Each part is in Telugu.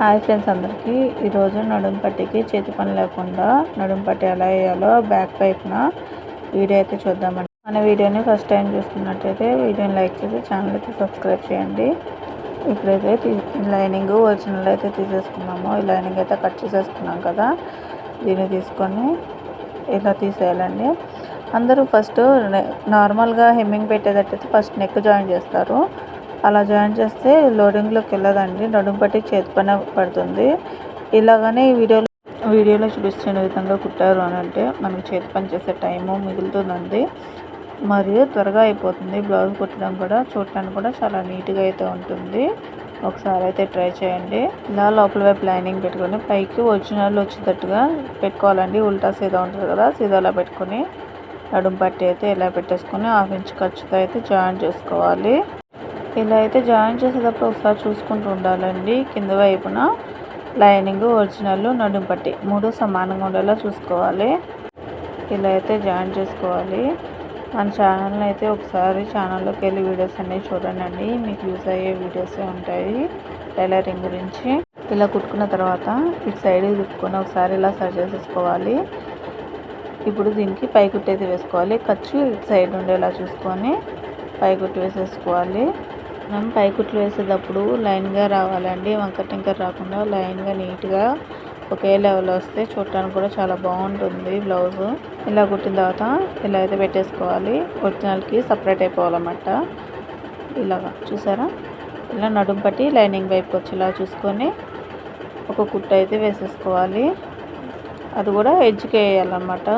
హాయ్ ఫ్రెండ్స్ అందరికీ. ఈరోజు నడుం పట్టికి చేతి పని లేకుండా నడుం పట్టి ఎలా వేయాలో బ్యాక్ వైపున వీడియో అయితే చూద్దామండి. మన వీడియోని ఫస్ట్ టైం చూస్తున్నట్టయితే వీడియోని లైక్ చేసి ఛానల్ అయితే సబ్స్క్రైబ్ చేయండి. ఇప్పుడైతే లైనింగ్ ఒరిజినల్ అయితే తీసేసుకున్నాము. ఈ లైనింగ్ అయితే కట్ చేసేసుకున్నాం కదా. దీన్ని తీసుకొని ఇలా తీసేయాలండి. అందరూ ఫస్ట్ నార్మల్గా హెమ్మింగ్ పెట్టేటట్టయితే ఫస్ట్ నెక్ జాయిన్ చేస్తారు. అలా జాయిన్ చేస్తే లోడింగ్లోకి వెళ్ళదండి. నడుము పట్టి చేతి పని పడుతుంది. ఇలాగనే ఈ వీడియోలో వీడియోలో చూపిస్తున్న విధంగా కుట్టారు అని అంటే మనం చేతి పని చేసే టైము మిగులుతుందండి. మరియు త్వరగా అయిపోతుంది. బ్లౌజ్ కుట్టడం కూడా చూడటానికి కూడా చాలా నీట్గా అయితే ఉంటుంది. ఒకసారి అయితే ట్రై చేయండి. ఇలా లోపల వైపు లైనింగ్ పెట్టుకొని పైకి ఒరిజినల్ వచ్చేటట్టుగా పెట్టుకోవాలండి. ఉల్టా సీదా ఉంటుంది కదా సీదాలో పెట్టుకొని నడుము పట్టి అయితే ఇలా పెట్టేసుకొని హాఫ్ ఇంచ్ ఖర్చుతో అయితే జాయిన్ చేసుకోవాలి. ఇలా అయితే జాయిన్ చేసేటప్పుడు ఒకసారి చూసుకుంటూ ఉండాలండి. కింద వైపున లైనింగ్ ఒరిజినల్ నడుము పట్టి మూడు సమానంగా ఉండేలా చూసుకోవాలి. ఇలా అయితే జాయిన్ చేసుకోవాలి. మన ఛానల్ని అయితే ఒకసారి ఛానల్లోకి వెళ్ళి వీడియోస్ అనేవి చూడండి మీకు యూస్ అయ్యే వీడియోసే ఉంటాయి టైలరింగ్ గురించి. ఇలా కుట్టుకున్న తర్వాత ఇటు సైడ్ కుట్టుకొని ఒకసారి ఇలా సరి చేసేసుకోవాలి. ఇప్పుడు దీనికి పైకుట్టు అయితే వేసుకోవాలి. ఖర్చు ఇటు సైడ్ ఉండేలా చూసుకొని పైకుట్టు వేసేసుకోవాలి. మనం పైకుట్లు వేసేటప్పుడు లైన్గా రావాలండి. వంకర టింకర్ రాకుండా లైన్గా నీట్గా ఒకే లెవెల్ వస్తే చూడటానికి కూడా చాలా బాగుంటుంది బ్లౌజ్. ఇలా కుట్టిన తర్వాత ఇలా అయితే పెట్టేసుకోవాలి. ఒరిజినల్కి సపరేట్ అయిపోవాలన్నమాట. ఇలాగా చూసారా? ఇలా నడుము పట్టి లైనింగ్ వైపు వచ్చేలా చూసుకొని ఒక కుట్ట అయితే వేసేసుకోవాలి. అది కూడా ఎడ్జ్కి వేయాలన్నమాట.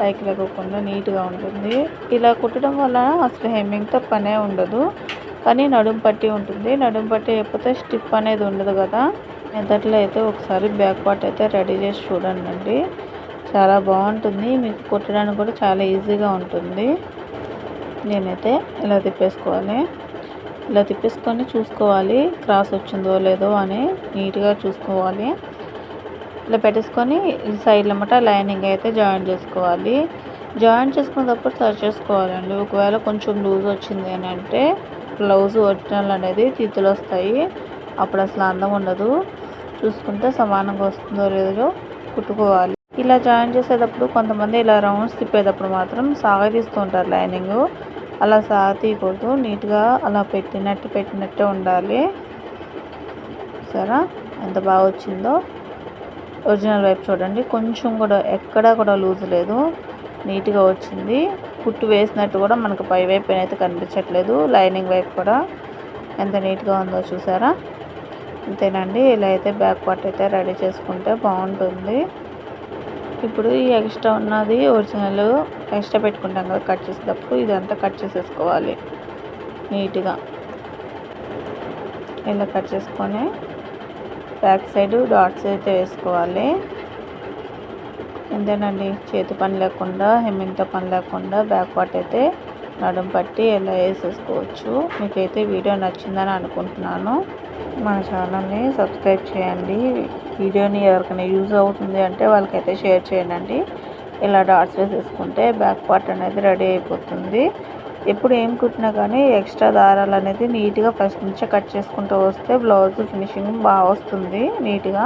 పైకి లేకోకుండా నీట్గా ఉంటుంది. ఇలా కుట్టడం వల్ల అసలు హెమ్మింగ్తో పనే ఉండదు. కానీ నడుం పట్టి ఉంటుంది. నడుం పట్టి అయిపోతే స్టిఫ్ అనేది ఉండదు కదా. మెదట్లో అయితే ఒకసారి బ్యాక్ పార్ట్ అయితే రెడీ చేసి చూడండి చాలా బాగుంటుంది. మీకు కుట్టడానికి కూడా చాలా ఈజీగా ఉంటుంది. నేనైతే ఇలా తిప్పేసుకోవాలి. ఇలా తిప్పేసుకొని చూసుకోవాలి. క్రాస్ వచ్చిందో లేదో అని నీట్గా చూసుకోవాలి. ఇలా పెట్టేసుకొని ఈ సైడ్లో మట లైనింగ్ అయితే జాయిన్ చేసుకోవాలి. జాయిన్ చేసుకున్నప్పుడు సర్చ్ చేసుకోవాలండి. ఒకవేళ కొంచెం లూజ్ వచ్చింది అని అంటే బ్లౌజ్ ఒరిజినల్ అనేది తీతులు వస్తాయి. అప్పుడు అసలు అందం ఉండదు. చూసుకుంటే సమానంగా వస్తుందో లేదో కుట్టుకోవాలి. ఇలా జాయిన్ చేసేటప్పుడు కొంతమంది ఇలా రౌండ్స్ తిప్పేటప్పుడు మాత్రం సాగతీస్తూ ఉంటారు లైనింగ్. అలా సాగతీయకూడదు నీట్గా అలా పెట్టినట్టు పెట్టినట్టే ఉండాలి. సరే ఎంత బాగా వచ్చిందో. ఒరిజినల్ వైపు చూడండి. కొంచెం కూడా ఎక్కడా కూడా లూజ్ లేదు. నీట్గా వచ్చింది. కుట్టు వేసినట్టు కూడా మనకు పై వైపు అయితే కనిపించట్లేదు లైనింగ్ వైపు కూడా ఎంత నీట్గా ఉందో చూసారా? అంతేనండి ఇలా అయితే బ్యాక్ పార్ట్ అయితే రెడీ చేసుకుంటే బాగుంటుంది. ఇప్పుడు ఈ ఎక్స్ట్రా ఉన్నది ఒరిజినల్ ఎక్స్ట్రా పెట్టుకుంటాం కదా కట్ చేసేటప్పుడు ఇదంతా కట్ చేసేసుకోవాలి నీట్గా. ఇలా కట్ చేసుకొని బ్యాక్ సైడ్ డాట్స్ అయితే వేసుకోవాలి. అంతేనండి చేతి పని లేకుండా హెమ్మింగ్తో పని లేకుండా బ్యాక్ పార్ట్ అయితే నడుం పట్టి ఎలా వేసేసుకోవచ్చు. మీకైతే వీడియో నచ్చిందని అనుకుంటున్నాను. మన ఛానల్ని సబ్స్క్రైబ్ చేయండి. వీడియోని ఎవరికైనా యూజ్ అవుతుంది అంటే వాళ్ళకైతే షేర్ చేయండి. ఇలా డాట్స్ వేసేసుకుంటే బ్యాక్ పార్ట్ అనేది రెడీ అయిపోతుంది. ఎప్పుడు ఏం కుట్టినా కానీ ఎక్స్ట్రా దారాలు అనేది నీట్గా ఫస్ట్ నుంచే కట్ చేసుకుంటూ వస్తే బ్లౌజ్ ఫినిషింగ్ బాగా వస్తుంది నీట్గా.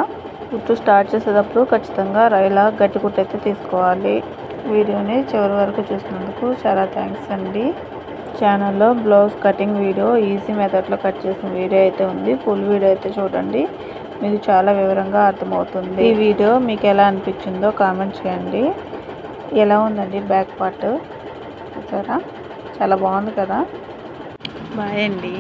కుట్టు స్టార్ట్ చేసేటప్పుడు ఖచ్చితంగా రైలా గట్టి కుట్టు అయితే తీసుకోవాలి. వీడియోని చివరి వరకు చూసినందుకు చాలా థ్యాంక్స్ అండి. ఛానల్లో బ్లౌజ్ కటింగ్ వీడియో ఈజీ మెథడ్లో కట్ చేసిన వీడియో అయితే ఉంది. ఫుల్ వీడియో అయితే చూడండి. మీకు చాలా వివరంగా అర్థమవుతుంది. ఈ వీడియో మీకు ఎలా అనిపించిందో కామెంట్ చేయండి. ఎలా ఉందండి బ్యాక్ పార్ట్? చూసారా? చాలా బాగుంది కదా? బాయ్ అండి.